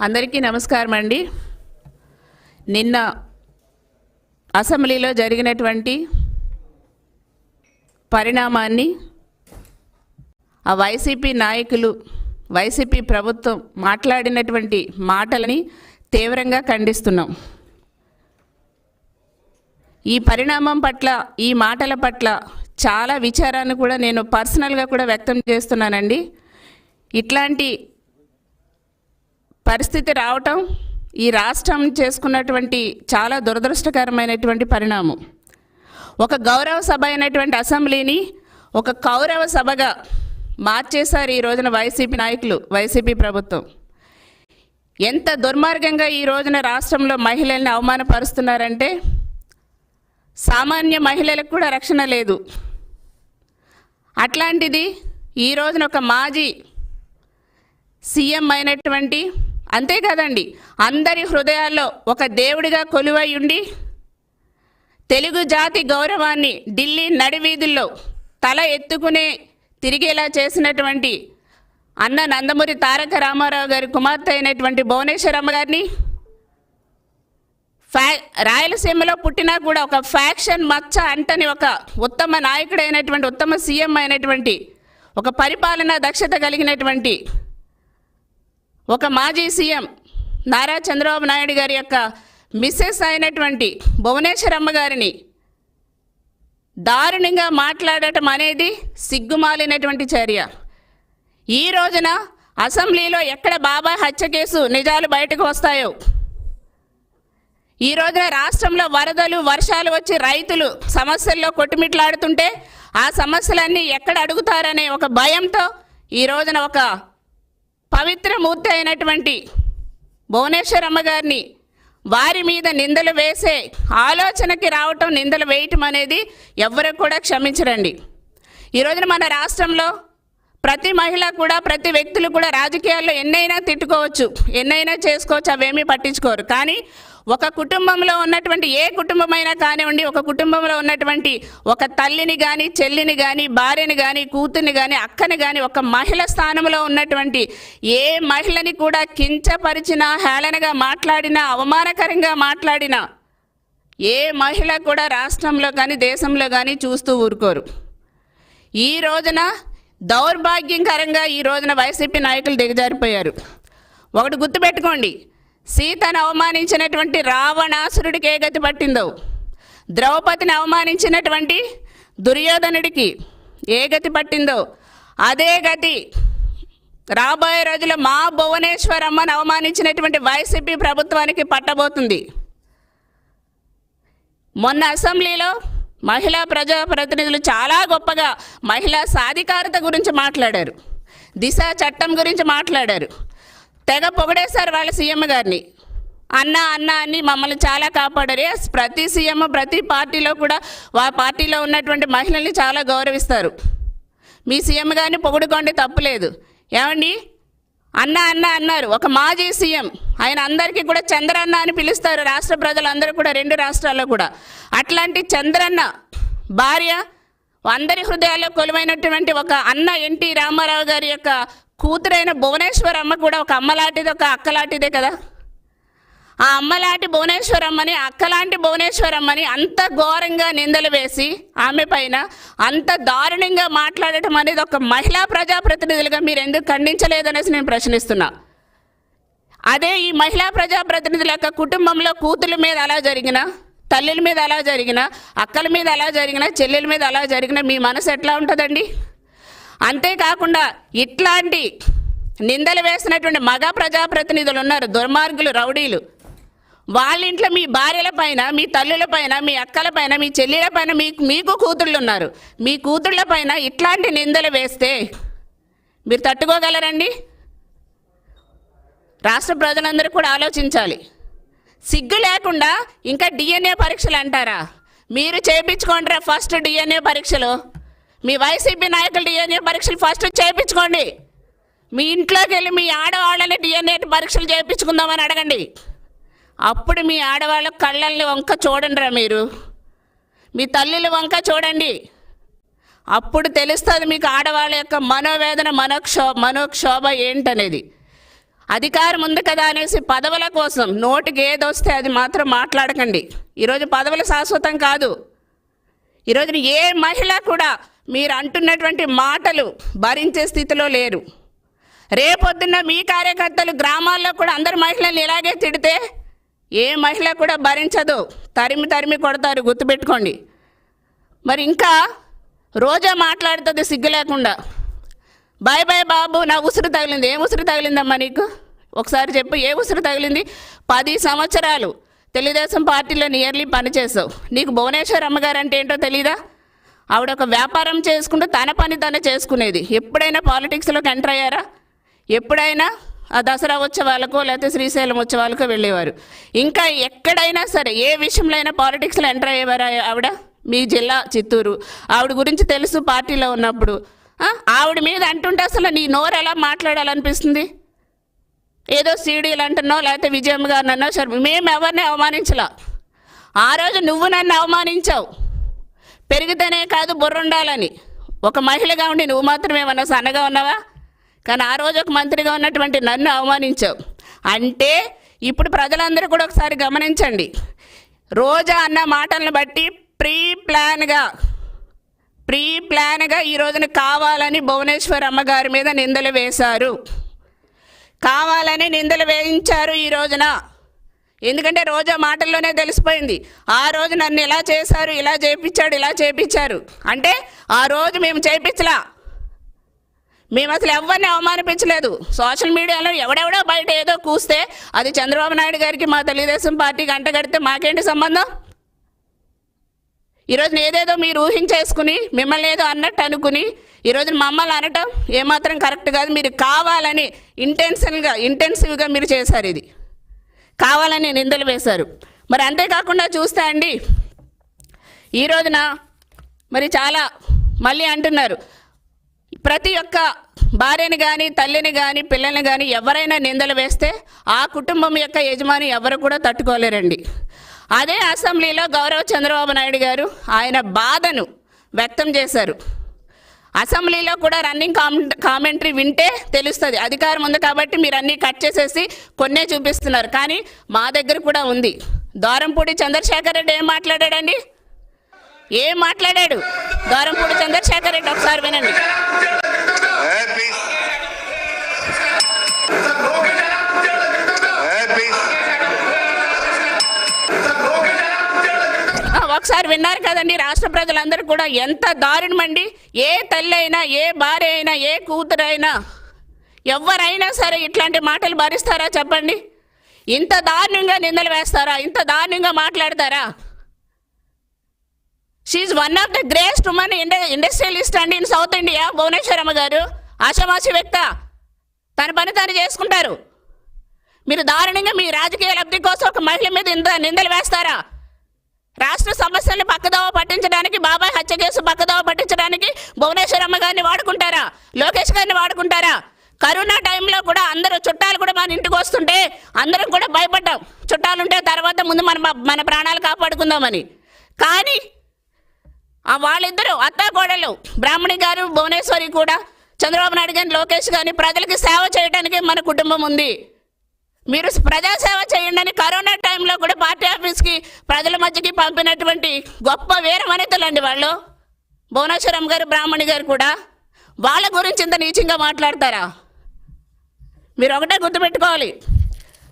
అందరికీ నమస్కారం అండి నిన్న అసెంబ్లీలో జరిగినటువంటి పరిణామాన్ని ఆ వైసీపీ నాయకులు వైసీపీ ప్రభుత్వం మాట్లాడినటువంటి మాటలని తీవ్రంగా ఖండిస్తున్నాం. ఈ పరిణామం పట్ల ఈ మాటల పట్ల చాలా విచారాన్ని కూడా నేను పర్సనల్గా కూడా వ్యక్తం చేస్తున్నానండి. ఇట్లాంటి పరిస్థితి రావటం ఈ రాష్ట్రం చేసుకున్నటువంటి చాలా దురదృష్టకరమైనటువంటి పరిణామం. ఒక గౌరవ సభ అయినటువంటి అసెంబ్లీని ఒక కౌరవ సభగా మార్చేశారు ఈ రోజున వైసీపీ నాయకులు వైసీపీ ప్రభుత్వం. ఎంత దుర్మార్గంగా ఈ రోజున రాష్ట్రంలో మహిళల్ని అవమానపరుస్తున్నారంటే సామాన్య మహిళలకు కూడా రక్షణ లేదు. అట్లాంటిది ఈ రోజున ఒక మాజీ సీఎం అయినటువంటి అంతేకాదండి అందరి హృదయాల్లో ఒక దేవుడిగా కొలువై ఉండి తెలుగు జాతి గౌరవాన్ని ఢిల్లీ నడివీధుల్లో తల ఎత్తుకునే తిరిగేలా చేసినటువంటి అన్న నందమూరి తారక రామారావు గారి కుమార్తె అయినటువంటి భువనేశ్వరమ్మ గారిని ఫ్యా రాయలసీమలో పుట్టినా కూడా ఒక ఫ్యాక్షన్ మచ్చ అంటని ఒక ఉత్తమ నాయకుడైనటువంటి ఉత్తమ సీఎం అయినటువంటి ఒక పరిపాలనా దక్షత కలిగినటువంటి ఒక మాజీ సీఎం నారా చంద్రబాబు నాయుడు గారి యొక్క మిస్సెస్ అయినటువంటి భువనేశ్వరమ్మ గారిని దారుణంగా మాట్లాడటం అనేది సిగ్గుమాలినటువంటి చర్య. ఈ రోజున అసెంబ్లీలో ఎక్కడ బాబాయ్ హత్య కేసు నిజాలు బయటకు వస్తాయో? ఈ రోజున రాష్ట్రంలో వరదలు వర్షాలు వచ్చి రైతులు సమస్యల్లో కొట్టుమిట్లాడుతుంటే ఆ సమస్యలన్నీ ఎక్కడ అడుగుతారనే ఒక భయంతో ఈ రోజున ఒక పవిత్రమూర్తి అయినటువంటి భువనేశ్వరమ్మ గారిని వారి మీద నిందలు వేసే ఆలోచనకి రావటం నిందలు వేయటం అనేది ఎవరు కూడా క్షమించరండి. ఈ రోజున మన రాష్ట్రంలో ప్రతి మహిళ కూడా ప్రతి వ్యక్తులు కూడా రాజకీయాల్లో ఎన్నైనా తిట్టుకోవచ్చు ఎన్నైనా చేసుకోవచ్చు అవేమీ పట్టించుకోరు. కానీ ఒక కుటుంబంలో ఉన్నటువంటి ఏ కుటుంబమైనా కానివ్వండి ఒక కుటుంబంలో ఉన్నటువంటి ఒక తల్లిని కానీ చెల్లిని కానీ భార్యని కానీ కూతుర్ని కానీ అక్కని కానీ ఒక మహిళ స్థానంలో ఉన్నటువంటి ఏ మహిళని కూడా కించపరిచినా హేళనగా మాట్లాడినా అవమానకరంగా మాట్లాడినా ఏ మహిళ కూడా రాష్ట్రంలో కానీ దేశంలో కానీ చూస్తూ ఊరుకోరు. ఈ రోజున దౌర్భాగ్యకరంగా ఈ రోజున వైసీపీ నాయకులు దిగజారిపోయారు. ఒకటి గుర్తుపెట్టుకోండి సీతను అవమానించినటువంటి రావణాసురుడికి ఏ గతి పట్టిందో? ద్రౌపదిని అవమానించినటువంటి దుర్యోధనుడికి ఏ గతి పట్టిందో? అదే గతి. రాబోయే రోజుల్లో మా భువనేశ్వరమ్మను అవమానించినటువంటి వైసీపీ ప్రభుత్వానికి పట్టబోతుంది. మొన్న అసెంబ్లీలో మహిళా ప్రజాప్రతినిధులు చాలా గొప్పగా మహిళా సాధికారత గురించి మాట్లాడారు. దిశ చట్టం గురించి మాట్లాడారు. తెగ పొగిడేశారు వాళ్ళ సీఎం గారిని. అన్న అన్న అని మమ్మల్ని చాలా కాపాడారు. ప్రతి సీఎం ప్రతి పార్టీలో కూడా వా పార్టీలో ఉన్నటువంటి మహిళల్ని చాలా గౌరవిస్తారు. మీ సీఎం గారిని పొగుడుకోండి తప్పులేదు ఏమండి? అన్న అన్న అన్నారు. ఒక మాజీ సీఎం. ఆయన అందరికీ కూడా చంద్రన్న అని పిలుస్తారు. రాష్ట్ర ప్రజలందరూ కూడా రెండు రాష్ట్రాల్లో కూడా. అట్లాంటి చంద్రన్న భార్య అందరి హృదయాల్లో కొలువైనటువంటి ఒక అన్న ఎన్టీ రామారావు గారి యొక్క కూతురైన భువనేశ్వర్ అమ్మ కూడా ఒక అమ్మలాంటిది ఒక అక్కలాంటిదే కదా? ఆ అమ్మలాంటి భువనేశ్వరమ్మని అక్కలాంటి భువనేశ్వరమ్మని అంత ఘోరంగా నిందలు వేసి ఆమె పైన అంత దారుణంగా మాట్లాడటం అనేది ఒక మహిళా ప్రజాప్రతినిధులుగా మీరు ఎందుకు ఖండించలేదనేసి నేను ప్రశ్నిస్తున్నా. అదే ఈ మహిళా ప్రజాప్రతినిధుల యొక్క కుటుంబంలో కూతుల మీద అలా జరిగిన తల్లుల మీద అలా జరిగిన అక్కల మీద అలా జరిగినా చెల్లెల మీద అలా జరిగిన మీ మనసు ఎట్లా ఉంటుందండి? అంతేకాకుండా ఇట్లాంటి నిందలు వేసినటువంటి మగ ప్రజాప్రతినిధులు ఉన్నారు దుర్మార్గులు రౌడీలు. వాళ్ళ ఇంట్లో మీ భార్యల పైన మీ తల్లుల పైన మీ అక్కల పైన మీ చెల్లెల పైన మీకు మీకు కూతుళ్ళు ఉన్నారు. మీ కూతుళ్ళ పైన ఇట్లాంటి నిందలు వేస్తే మీరు తట్టుకోగలరండి? రాష్ట్ర ప్రజలందరూ కూడా ఆలోచించాలి. సిగ్గు లేకుండా ఇంకా డిఎన్ఏ పరీక్షలు అంటారా? మీరు చేయించుకోండిరా ఫస్ట్ డిఎన్ఏ పరీక్షలు. మీ వైసీపీ నాయకులు డిఎన్ఏ పరీక్షలు ఫస్ట్ చేయించుకోండి మీ ఇంట్లోకి వెళ్ళి మీ ఆడవాళ్ళని డిఎన్ఏ పరీక్షలు చేయించుకుందామని అడగండి. అప్పుడు మీ ఆడవాళ్ళ కళ్ళల్ని వంక చూడండిరా మీరు. మీ తల్లుల వంక చూడండి. అప్పుడు తెలుస్తుంది మీకు ఆడవాళ్ళ యొక్క మనోవేదన మనోక్షో మనోక్షోభ ఏంటనేది. అధికారం ఉంది కదా అనేసి పదవుల కోసం నోటికి ఏదొస్తే అది మాత్రం మాట్లాడకండి. ఈరోజు పదవులు శాశ్వతం కాదు. ఈరోజు ఏ మహిళ కూడా మీరు అంటున్నటువంటి మాటలు భరించే స్థితిలో లేరు. రేపొద్దున్న మీ కార్యకర్తలు గ్రామాల్లో కూడా అందరు మహిళలు ఇలాగే తిడితే ఏ మహిళ కూడా భరించదు. తరిమి తరిమి కొడతారు గుర్తుపెట్టుకోండి. మరి ఇంకా రోజా మాట్లాడుతుంది సిగ్గు లేకుండా. బాయ్ బాయ్ బాబు నా ఉసురు తగిలింది. ఏ ఉసురు తగిలిందమ్మా నీకు? ఒకసారి చెప్పు ఏ ఉసురు తగిలింది? పది సంవత్సరాలు తెలుగుదేశం పార్టీలో నియర్లీ పనిచేసావు నీకు భువనేశ్వర్ అమ్మగారు అంటే ఏంటో తెలీదా? ఆవిడ ఒక వ్యాపారం చేసుకుంటూ తన పని తనే చేసుకునేది. ఎప్పుడైనా పాలిటిక్స్లోకి ఎంటర్ అయ్యారా? ఎప్పుడైనా? ఆ దసరా ఉత్సవాలకో లేకపోతే శ్రీశైలం ఉత్సవాలకో వెళ్ళేవారు. ఇంకా ఎక్కడైనా సరే ఏ విషయంలో అయినా పాలిటిక్స్లో ఎంటర్ అయ్యేవారా ఆవిడ? మీ జిల్లా చిత్తూరు. ఆవిడ గురించి తెలుసు పార్టీలో ఉన్నప్పుడు. ఆవిడ మీద అంటుంటే అసలు నీ నోరు ఎలా మాట్లాడాలనిపిస్తుంది? ఏదో సీడీలు అంటున్నావు లేకపోతే విజయమ్మ గారిని అన్నావు సరే మేము ఎవరిని అవమానించలా? ఆ రోజు నువ్వు నన్ను అవమానించావు. పెరిగితేనే కాదు బుర్ర ఉండాలని ఒక మహిళగా ఉండి నువ్వు మాత్రం ఏమన్నా సన్నగా ఉన్నావా? కానీ ఆ రోజు ఒక మంత్రిగా ఉన్నటువంటి నన్ను అవమానించావు. అంటే ఇప్పుడు ప్రజలందరూ కూడా ఒకసారి గమనించండి. రోజా అన్న మాటలను బట్టి ప్రీ ప్లాన్గా ప్రీ ప్లాన్గా ఈ రోజున కావాలని భువనేశ్వర్ అమ్మగారి మీద నిందలు వేశారు. కావాలని నిందలు వేయించారు ఈ రోజున. ఎందుకంటే రోజా మాటల్లోనే తెలిసిపోయింది. ఆ రోజు నన్ను ఇలా చేశారు ఇలా చేపించాడు ఇలా చేపించారు. అంటే ఆ రోజు మేము చేపించలా. మేము అసలు ఎవరిని అవమానిపించలేదు. సోషల్ మీడియాలో ఎవడెవడో బయట ఏదో కూస్తే అది చంద్రబాబు నాయుడు గారికి మా తెలుగుదేశం పార్టీకి అంటగడితే మాకేంటి సంబంధం? ఈరోజు ఏదేదో మీరు ఊహించేసుకుని మిమ్మల్ని ఏదో అన్నట్టు అనుకుని ఈరోజు మమ్మల్ని అనటం ఏమాత్రం కరెక్ట్ కాదు. మీరు కావాలని ఇంటెన్షన్గా ఇంటెన్సివ్గా మీరు చేశారు ఇది. కావాలని నిందలు వేశారు. మరి అంతేకాకుండా చూస్తే అండి ఈ రోజున మరి చాలా మళ్ళీ అంటున్నారు ప్రతి ఒక్క భార్యని కానీ తల్లిని కానీ పిల్లల్ని కానీ ఎవరైనా నిందలు వేస్తే ఆ కుటుంబం యొక్క యజమాని ఎవరు కూడా తట్టుకోలేరండి. అదే అసెంబ్లీలో గౌరవ చంద్రబాబు నాయుడు గారు ఆయన బాధను వ్యక్తం చేశారు. అసెంబ్లీలో కూడా రన్నింగ్ కామెంట్ కామెంటరీ వింటే తెలుస్తుంది. అధికారం ఉంది కాబట్టి మీరు అన్నీ కట్ చేసేసి కొన్నే చూపిస్తున్నారు. కానీ మా దగ్గర కూడా ఉంది. దోరంపూడి చంద్రశేఖర్ రెడ్డి ఏం మాట్లాడాడండి? ఏం మాట్లాడాడు? దోరంపూడి చంద్రశేఖర్ రెడ్డి ఒకసారి వినండి. ఒకసారి విన్నారు కదండి రాష్ట్ర ప్రజలందరూ కూడా ఎంత దారుణమండి. ఏ తల్లి అయినా ఏ భార్య అయినా ఏ కూతురైనా ఎవరైనా సరే ఇట్లాంటి మాటలు భరిస్తారా చెప్పండి? ఇంత దారుణంగా నిందలు వేస్తారా? ఇంత దారుణంగా మాట్లాడతారా? She one of the greatest women ఇండ industrialist అండి in south India Bhuvaneshwaramma garu. ఆషామాషి వ్యక్త. తన పని తాను చేసుకుంటారు. మీరు దారుణంగా మీ రాజకీయ లబ్ధి కోసం ఒక మహిళ మీద ఇంత నిందలు వేస్తారా? రాష్ట్ర సమస్యల్ని పక్కదోవ పట్టించడానికి బాబాయ్ హత్య కేసు పక్కదోవ పట్టించడానికి భువనేశ్వరమ్మ గారిని వాడుకుంటారా? లోకేష్ గారిని వాడుకుంటారా? కరోనా టైంలో కూడా అందరూ చుట్టాలు కూడా మన ఇంటికి వస్తుంటే అందరం కూడా భయపడ్డాం. చుట్టాలుంటే తర్వాత ముందు మన మన ప్రాణాలు కాపాడుకుందామని. కానీ ఆ వాళ్ళిద్దరూ అత్తాకోడలు బ్రాహ్మణి గారు భువనేశ్వరి కూడా చంద్రబాబు నాయుడు గారిని లోకేష్ గారిని ప్రజలకి సేవ చేయడానికి మన కుటుంబం ఉంది. మీరు ప్రజాసేవ చేయండి అని కరోనా టైంలో కూడా పార్టీ ఆఫీస్కి ప్రజల మధ్యకి పంపినటువంటి గొప్ప వీర వనితలండి వాళ్ళు. భువనేశ్వరం గారు బ్రాహ్మణి గారు కూడా. వాళ్ళ గురించి ఇంత నీచంగా మాట్లాడతారా? మీరు ఒకటే గుర్తుపెట్టుకోవాలి.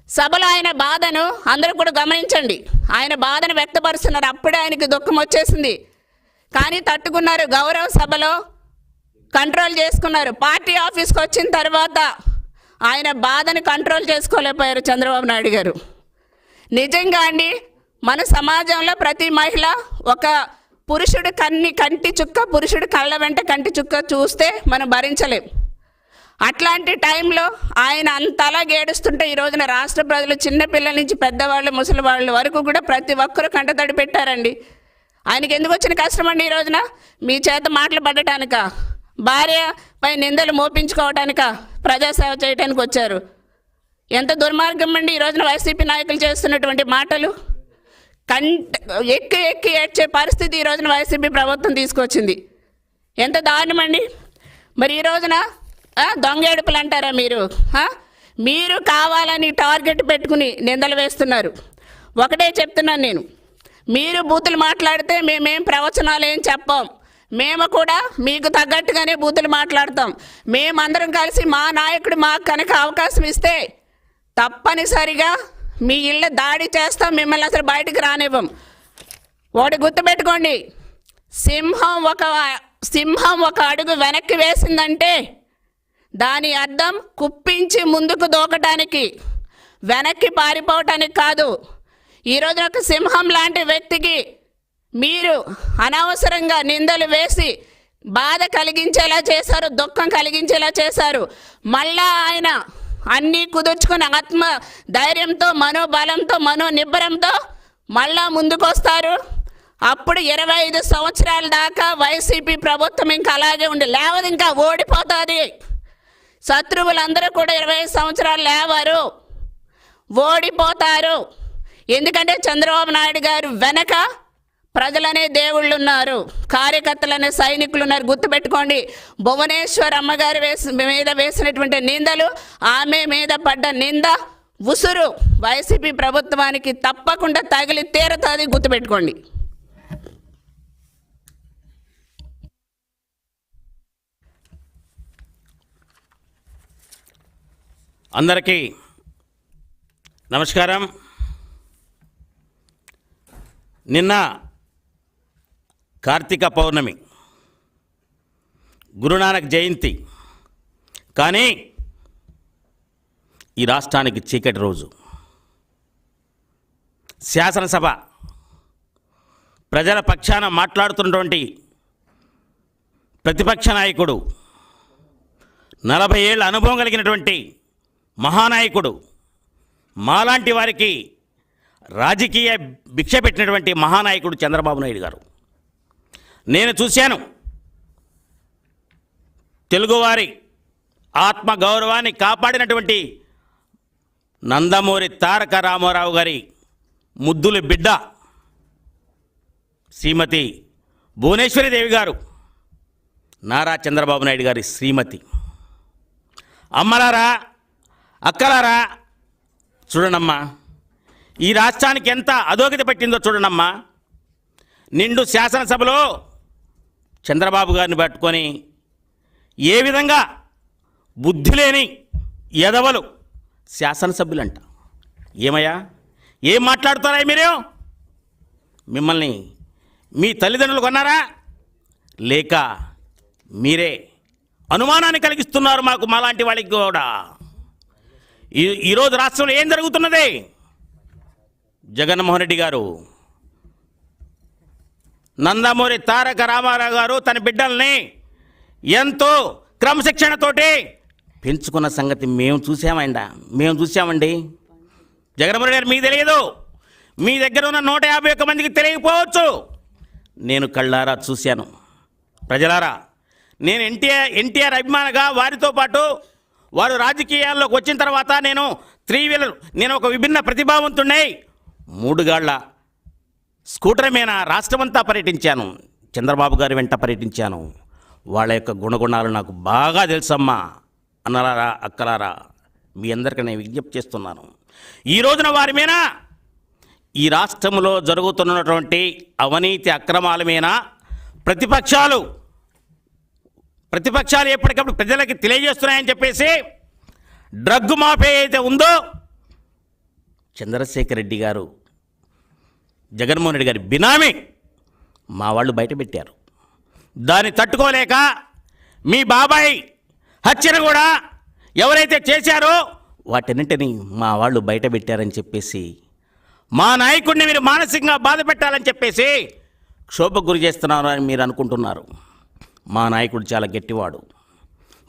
సభలో ఆయన బాధను అందరూ కూడా గమనించండి. ఆయన బాధను వ్యక్తపరుస్తున్నారు. అప్పుడే ఆయనకి దుఃఖం వచ్చేసింది. కానీ తట్టుకున్నారు. గౌరవ సభలో కంట్రోల్ చేసుకున్నారు. పార్టీ ఆఫీస్కి వచ్చిన తర్వాత ఆయన బాధని కంట్రోల్ చేసుకోలేకపోయారు చంద్రబాబు నాయుడు గారు. నిజంగా అండి మన సమాజంలో ప్రతి మహిళ ఒక పురుషుడు కన్ని కంటి చుక్క పురుషుడు కళ్ళ వెంట కంటి చుక్క చూస్తే మనం భరించలేం. అట్లాంటి టైంలో ఆయన అంతలా గేడుస్తుంటే ఈ రోజున రాష్ట్ర ప్రజలు చిన్నపిల్లల నుంచి పెద్దవాళ్ళు ముసలి వాళ్ళ వరకు కూడా ప్రతి ఒక్కరూ కంటతడి పెట్టారండి. ఆయనకి ఎందుకు వచ్చిన కష్టం అండి ఈ రోజున? మీ చేత మాటలు పడటానికా భార్య పై నిందలు మోపించుకోవటానిక? ప్రజాసేవ చేయటానికి వచ్చారు. ఎంత దుర్మార్గం అండి ఈ రోజున వైసీపీ నాయకులు చేస్తున్నటువంటి మాటలు? కం ఎక్కి ఎక్కి ఏడ్చే పరిస్థితి ఈ రోజున వైసీపీ ప్రభుత్వం తీసుకొచ్చింది. ఎంత దారుణమండి. మరి ఈ రోజున దొంగేడుపులు దొంగ అంటారా మీరు? మీరు కావాలని టార్గెట్ పెట్టుకుని నిందలు వేస్తున్నారు. ఒకటే చెప్తున్నాను నేను. మీరు బూతులు మాట్లాడితే మేమేం ప్రవచనాలు ఏం చెప్పాం. మేము కూడా మీకు తగ్గట్టుగానే బూతులు మాట్లాడతాం. మేమందరం కలిసి మా నాయకుడు మాకు కనుక అవకాశం ఇస్తే తప్పనిసరిగా మీ ఇళ్ళ దాడి చేస్తాం. మిమ్మల్ని అసలు బయటకు రానివ్వం. ఒకటి గుర్తుపెట్టుకోండి. సింహం ఒక సింహం ఒక అడుగు వెనక్కి వేసిందంటే దాని అర్థం కుప్పించి ముందుకు దూకటానికి వెనక్కి పారిపోవటానికి కాదు. ఈరోజు ఒక సింహం లాంటి వ్యక్తికి మీరు అనవసరంగా నిందలు వేసి బాధ కలిగించేలా చేశారు దుఃఖం కలిగించేలా చేశారు. మళ్ళా ఆయన అన్నీ కుదుర్చుకుని ఆత్మ ధైర్యంతో మనోబలంతో మనో నిబ్బరంతో మళ్ళా ముందుకొస్తారు. అప్పుడు ఇరవై ఐదు సంవత్సరాల దాకా వైసీపీ ప్రభుత్వం ఇంకా అలాగే ఉండి లేవదు ఇంకా ఓడిపోతుంది. శత్రువులందరూ కూడా ఇరవై ఐదు సంవత్సరాలు లేవారు ఓడిపోతారు. ఎందుకంటే చంద్రబాబు నాయుడు గారు వెనక ప్రజలనే దేవుళ్ళు ఉన్నారు కార్యకర్తలనే సైనికులు ఉన్నారు గుర్తుపెట్టుకోండి భువనేశ్వర్ అమ్మగారు వేసి మీద వేసినటువంటి నిందలు ఆమె మీద పడ్డ నింద ఉసురు వైసీపీ ప్రభుత్వానికి తప్పకుండా తగిలి తీరతాది గుర్తుపెట్టుకోండి. అందరికీ నమస్కారం. నిన్న కార్తీక పౌర్ణమి గురునానక్ జయంతి. కానీ ఈ రాష్ట్రానికి చీకటి రోజు. శాసనసభ ప్రజల పక్షాన మాట్లాడుతున్నటువంటి ప్రతిపక్ష నాయకుడు నలభై ఏళ్ళ అనుభవం కలిగినటువంటి మహానాయకుడు మాలాంటి వారికి రాజకీయ భిక్ష పెట్టినటువంటి మహానాయకుడు చంద్రబాబు నాయుడు గారు. నేను చూశాను. తెలుగువారి ఆత్మ గౌరవాన్ని కాపాడినటువంటి నందమూరి తారక రామారావు గారి ముద్దుల బిడ్డ శ్రీమతి భువనేశ్వరిదేవి గారు నారా చంద్రబాబు నాయుడు గారి శ్రీమతి. అమ్మలారా అక్కలారా చూడనమ్మా ఈ రాష్ట్రానికి ఎంత అధోగతి పట్టిందో చూడండమ్మా నిండు శాసనసభలో చంద్రబాబు గారిని పట్టుకొని ఏ విధంగా బుద్ధి లేని ఎదవలు శాసనసభ్యులంట. ఏమయ్యా? ఏం మాట్లాడుతారా మీరు? మిమ్మల్ని మీ తల్లిదండ్రులు కొన్నారా? లేక మీరే అనుమానాన్ని కలిగిస్తున్నారు మాకు మాలాంటి వాళ్ళకి కూడా. ఈ ఈరోజు రాష్ట్రంలో ఏం జరుగుతున్నది? జగన్మోహన్ రెడ్డి గారు నందమూరి తారక రామారావు గారు తన బిడ్డల్ని ఎంతో క్రమశిక్షణతోటి పెంచుకున్న సంగతి మేము చూసామండ మేము చూసామండి. జగన్మోహన్ గారు మీకు తెలియదు. మీ దగ్గర ఉన్న నూట యాభై ఒక్క మందికి తెలియకపోవచ్చు. నేను కళ్ళారా చూశాను. ప్రజలారా నేను ఎన్టీఆర్ ఎన్టీఆర్ అభిమానగా వారితో పాటు వారు రాజకీయాల్లోకి వచ్చిన తర్వాత నేను త్రీ వీలర్ నేను ఒక విభిన్న ప్రతిభావంతున్నాయి మూడుగాళ్ళ స్కూటర్ మీద రాష్ట్రమంతా పర్యటించాను. చంద్రబాబు గారి వెంట పర్యటించాను. వాళ్ళ యొక్క గుణగుణాలు నాకు బాగా తెలుసమ్మా. అన్నలారా అక్కలారా మీ అందరికీ నేను విజ్ఞప్తి చేస్తున్నాను. ఈ రోజున వారి మీద ఈ రాష్ట్రంలో జరుగుతున్నటువంటి అవినీతి అక్రమాల మీద ప్రతిపక్షాలు ప్రతిపక్షాలు ఎప్పటికప్పుడు ప్రజలకి తెలియజేస్తున్నాయని చెప్పేసి డ్రగ్ మాఫీ అయితే ఉందో చంద్రశేఖర్ రెడ్డి గారు జగన్మోహన్ రెడ్డి గారి బినామీ మా వాళ్ళు బయట పెట్టారు. దాన్ని తట్టుకోలేక మీ బాబాయ్ హత్యను కూడా ఎవరైతే చేశారో వాటన్నింటినీ మా వాళ్ళు బయట పెట్టారని చెప్పేసి మా నాయకుడిని మీరు మానసికంగా బాధ పెట్టాలని చెప్పేసి క్షోభకు గురి చేస్తున్నారు అని మీరు అనుకుంటున్నారు. మా నాయకుడు చాలా గట్టివాడు.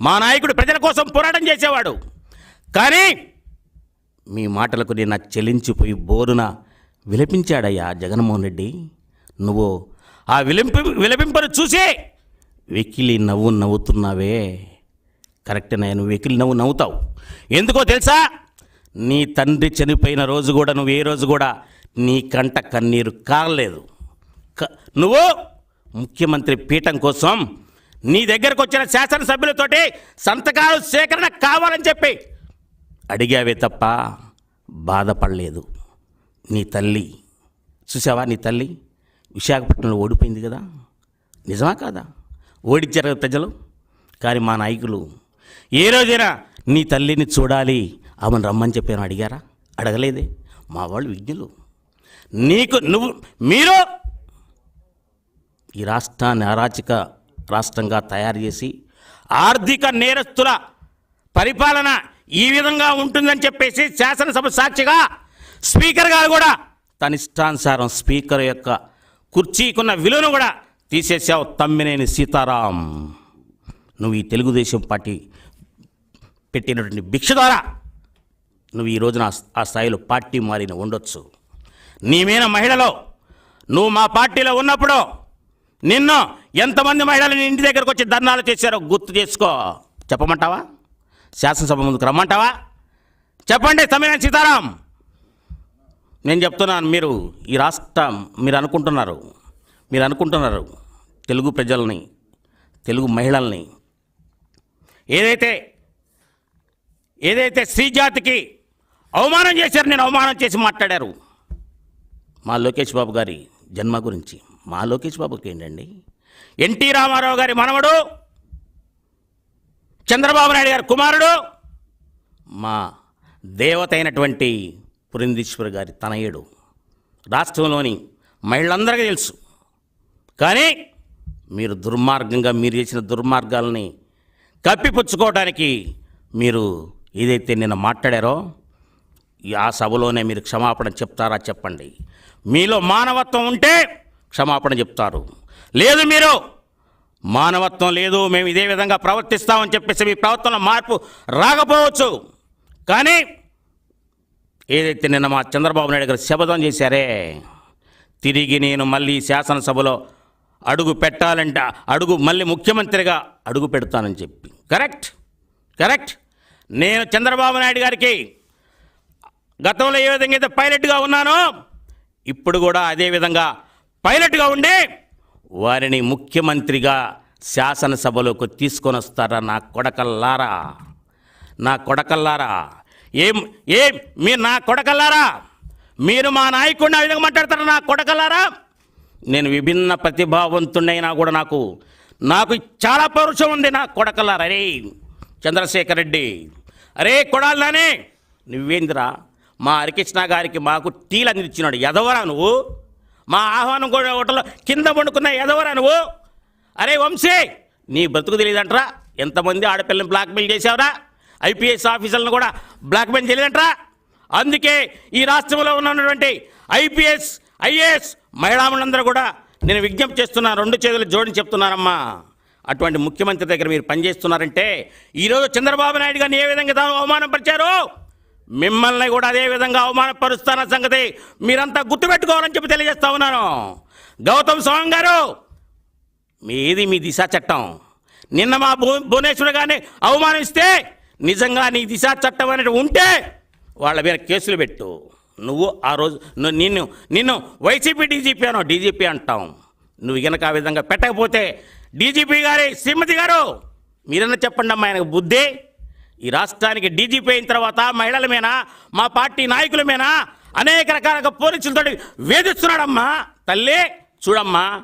మా నాయకుడు ప్రజల కోసం పోరాటం చేసేవాడు. కానీ మీ మాటలకు నేను చెలించిపోయి బోరున విలపించాడయ్యా జగన్మోహన్ రెడ్డి. నువ్వు ఆ విలింపి విలపింపను చూసి. వెకిలి నవ్వు నవ్వుతున్నావే. కరెక్ట్ నువ్వు వెకిలి నవ్వు నవ్వుతావు. ఎందుకో తెలుసా? నీ తండ్రి చనిపోయిన రోజు కూడా నువ్వు ఏ రోజు కూడా నీ కంట కన్నీరు కారలేదు. క- నువ్వు ముఖ్యమంత్రి పీఠం కోసం నీ దగ్గరకు వచ్చిన శాసనసభ్యులతోటి సంతకాలు సేకరణ కావాలని చెప్పి అడిగావే తప్ప బాధపడలేదు. నీ తల్లి. చూసావా నీ తల్లి? విశాఖపట్నంలో ఓడిపోయింది కదా? నిజమా కాదా? ఓడించారు కదా ప్రజలు. కానీ మా నాయకులు ఏ రోజైనా నీ తల్లిని చూడాలి ఆమెను రమ్మని చెప్పాను అడిగారా? అడగలేదే. మా వాళ్ళు విజ్ఞులు. నీకు నువ్వు మీరు ఈ రాష్ట్రాన్ని అరాచక రాష్ట్రంగా తయారు చేసి ఆర్థిక నేరస్తుల పరిపాలన ఈ విధంగా ఉంటుందని చెప్పేసి శాసనసభ సాక్షిగా స్పీకర్ గారు కూడా తన ఇష్టానుసారం స్పీకర్ యొక్క కుర్చీకున్న విలువను కూడా తీసేసావు తమ్మినేని సీతారాం. నువ్వు ఈ తెలుగుదేశం పార్టీ పెట్టినటువంటి భిక్ష ద్వారా నువ్వు ఈ రోజున ఆ- స్థాయిలో పార్టీ మారిన ఉండొచ్చు. నీమైన మహిళలు మహిళలో నువ్వు మా పార్టీలో ఉన్నప్పుడు నిన్ను ఎంతమంది మహిళలు నీ ఇంటి దగ్గరకు వచ్చి ధర్నాలు చేశారో గుర్తు చేసుకో. చెప్పమంటావా? శాసనసభ ముందుకు రమ్మంటావా? చెప్పండి తమిళ సీతారాం. నేను చెప్తున్నాను మీరు ఈ రాష్ట్రం మీరు అనుకుంటున్నారు మీరు అనుకుంటున్నారు తెలుగు ప్రజల్ని తెలుగు మహిళల్ని. ఏదైతే ఏదైతే స్త్రీ జాతికి అవమానం చేశారు నేను అవమానం చేసి మాట్లాడారు. మా లోకేష్ బాబు గారి జన్మ గురించి. మా లోకేష్ బాబుకి ఏంటండి? ఎన్టీ రామారావు గారి మనవడు చంద్రబాబు నాయుడు గారి కుమారుడు మా దేవత అయినటువంటి పురంధీశ్వర్ గారి తనయుడు రాష్ట్రంలోని మహిళలందరికీ తెలుసు. కానీ మీరు దుర్మార్గంగా మీరు చేసిన దుర్మార్గాలని కప్పిపుచ్చుకోవడానికి మీరు ఏదైతే నిన్న మాట్లాడారో ఆ సభలోనే మీరు క్షమాపణ చెప్తారా చెప్పండి. మీలో మానవత్వం ఉంటే క్షమాపణ చెప్తారు. లేదు మీరు మానవత్వం లేదు మేము ఇదే విధంగా ప్రవర్తిస్తామని చెప్పేసి మీ ప్రవర్తనలో మార్పు రాకపోవచ్చు. కానీ ఏదైతే నిన్న మా చంద్రబాబు నాయుడు గారు శపథం చేశారే తిరిగి నేను మళ్ళీ శాసనసభలో అడుగు పెట్టాలంటే అడుగు మళ్ళీ ముఖ్యమంత్రిగా అడుగు పెడతానని చెప్పి. కరెక్ట్? కరెక్ట్? నేను చంద్రబాబు నాయుడు గారికి గతంలో ఏ విధంగా అయితే పైలట్గా ఉన్నానో ఇప్పుడు కూడా అదే విధంగా పైలట్గా ఉండి వారిని ముఖ్యమంత్రిగా శాసనసభలోకి తీసుకొని వస్తారా నా కొడకల్లారా? నా కొడకల్లారా? ఏం ఏం మీరు నా కొడకల్లారా? మీరు మా నాయకుడిని ఆ విధంగా మాట్లాడతారా నా కొడకల్లారా? నేను విభిన్న ప్రతిభావంతుడైనా కూడా నాకు నాకు చాలా పౌరుషం ఉంది నా కొడకల్లారా? అరే చంద్రశేఖర్ రెడ్డి. అరే కొడాలనే నువ్వేందిరా? మా హరికృష్ణ గారికి మాకు టీలు అందించినాడు. ఎదవరా నువ్వు? మా ఆహ్వానం కూడా హోటల్లో కింద వండుకున్న ఎదవరా నువ్వు? అరే వంశీ నీ బ్రతుకు తెలియదంటరా? ఎంతమంది ఆడపిల్లని బ్లాక్మెయిల్ చేసావురా ఐపీఎస్ ఆఫీసర్లను కూడా బ్లాక్మెయిల్ చేయలేదంటరా. అందుకే ఈ రాష్ట్రంలో ఉన్నటువంటి ఐపీఎస్ ఐఏఎస్ మహిళామణులందరూ కూడా నేను విజ్ఞప్తి చేస్తున్నా రెండు చేతులు జోడిని చెప్తున్నానమ్మా అటువంటి ముఖ్యమంత్రి దగ్గర మీరు పనిచేస్తున్నారంటే ఈరోజు చంద్రబాబు నాయుడు గారిని ఏ విధంగా తాను అవమానపరిచారు? మిమ్మల్ని కూడా అదే విధంగా అవమానపరుస్తున్న సంగతి మీరంతా గుర్తుపెట్టుకోవాలని చెప్పి తెలియజేస్తా ఉన్నాను. గౌతమ్ స్వామి గారు మీది మీ దిశా చట్టం. నిన్న మా భువనేశ్వర్ గారిని అవమానిస్తే నిజంగా నీ దిశ చట్టం అనేది ఉంటే వాళ్ళ మీద కేసులు పెట్టు. నువ్వు ఆ రోజు నిన్ను నిన్ను వైసీపీ డీజీపీ అనో డీజీపీ అంటాం. నువ్వు గనక ఆ విధంగా పెట్టకపోతే డీజీపీ గారి శ్రీమతి గారు. మీరన్నా చెప్పండి అమ్మా ఆయనకు బుద్ధి. ఈ రాష్ట్రానికి డీజీపీ అయిన తర్వాత మహిళల మీద మా పార్టీ నాయకుల మీద అనేక రకాల పోలీసులతో వేధిస్తున్నాడమ్మా. తల్లి చూడమ్మా.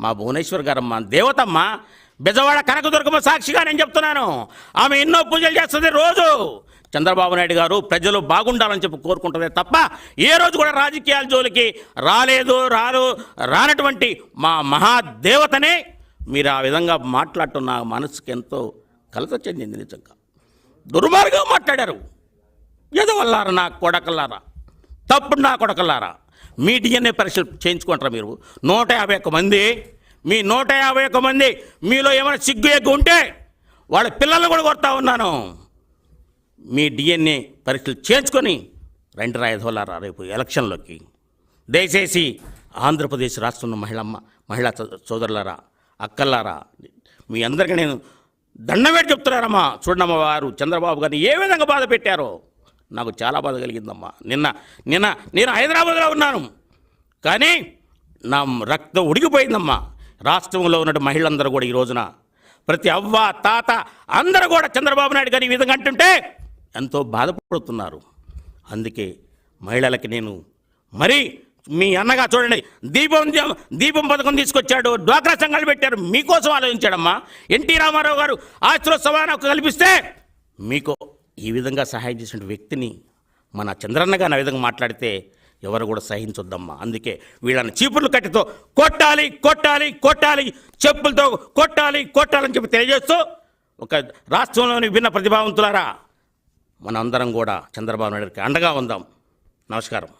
మా భువనేశ్వర్ గారమ్మా దేవతమ్మా. బెజవాడ కనకదుర్గమ్మ సాక్షిగా నేను చెప్తున్నాను. ఆమె ఎన్నో పూజలు చేస్తుంది రోజు. చంద్రబాబు నాయుడు గారు ప్రజలు బాగుండాలని చెప్పి కోరుకుంటుందే తప్ప ఏ రోజు కూడా రాజకీయాల జోలికి రాలేదు రారు రానటువంటి మా మహాదేవతనే మీరు ఆ విధంగా మాట్లాడటం నా మనసుకి ఎంతో కలత చెందింది నిజంగా. దుర్మార్గం మాట్లాడారు. ఎదవల్లారా నా కొడకల్లారా? తప్పుడు నా కొడకల్లారా? మీ డిఎన్ఏ పరీక్షలు చేయించుకుంటారా మీరు? నూట యాభై ఒక్క మంది మీ నూట యాభై ఒక్క మంది మీలో ఏమైనా సిగ్గు ఎగ్గు ఉంటే వాళ్ళ పిల్లల్ని కూడా కొడతా ఉన్నాను. మీ డిఎన్ఏ పరీక్షలు చేర్చుకొని రండి రాయధోలారా రేపు ఎలక్షన్లోకి. దయచేసి ఆంధ్రప్రదేశ్ రాష్ట్రంలో మహిళమ్మ మహిళా సోదరులారా అక్కల్లారా మీ అందరికీ నేను దండం పెట్టి చెప్తున్నారమ్మా చూడమ్మ వారు చంద్రబాబు గారిని ఏ విధంగా బాధ పెట్టారో నాకు చాలా బాధ కలిగిందమ్మా. నిన్న నిన్న నేను హైదరాబాద్లో ఉన్నాను. కానీ నా రక్తం ఉడికిపోయిందమ్మా. రాష్ట్రంలో ఉన్న మహిళలందరూ కూడా ఈ రోజున ప్రతి అవ్వ తాత అందరూ కూడా చంద్రబాబు నాయుడు గారు ఈ విధంగా అంటుంటే ఎంతో బాధపడుతున్నారు. అందుకే మహిళలకి నేను మరీ మీ అన్నగా చూడండి దీపం దీపం పథకం తీసుకొచ్చాడు డ్వాక్రా సంఘాలు పెట్టారు మీకోసం ఆలోచించాడమ్మా. ఎన్టీ రామారావు గారు ఆస్త్రోత్సవాన్ని కల్పిస్తే మీకు ఈ విధంగా సహాయం చేసిన వ్యక్తిని మన చంద్రన్న నా విధంగా మాట్లాడితే ఎవరు కూడా సహించొద్దమ్మా. అందుకే వీళ్ళని చీపుర్లు కట్టితో కొట్టాలి కొట్టాలి కొట్టాలి చెప్పులతో కొట్టాలి కొట్టాలని చెప్పి తెలియజేస్తూ ఒక రాష్ట్రంలోని భిన్న ప్రతిభావంతులారా మనందరం కూడా చంద్రబాబు నాయుడికి అండగా ఉందాం. నమస్కారం.